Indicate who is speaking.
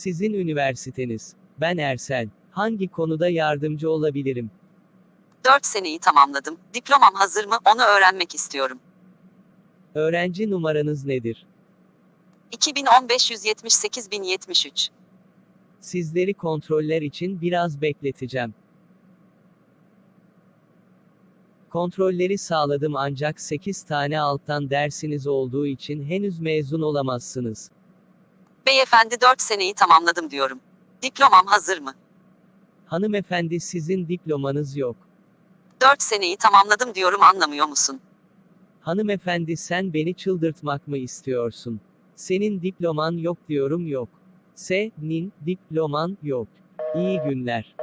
Speaker 1: Sizin üniversiteniz. Ben Ersel. Hangi konuda yardımcı olabilirim?
Speaker 2: 4 seneyi tamamladım. Diplomam hazır mı? Onu öğrenmek istiyorum.
Speaker 1: Öğrenci numaranız nedir?
Speaker 2: 2015 178 1073.
Speaker 1: Sizleri kontroller için biraz bekleteceğim. Kontrolleri sağladım ancak 8 tane alttan dersiniz olduğu için henüz mezun olamazsınız.
Speaker 2: Beyefendi 4 seneyi tamamladım diyorum. Diplomam hazır mı?
Speaker 1: Hanımefendi sizin diplomanız yok.
Speaker 2: 4 seneyi tamamladım diyorum anlamıyor musun?
Speaker 1: Hanımefendi sen beni çıldırtmak mı istiyorsun? Senin diploman yok diyorum yok. Senin diploman yok. İyi günler.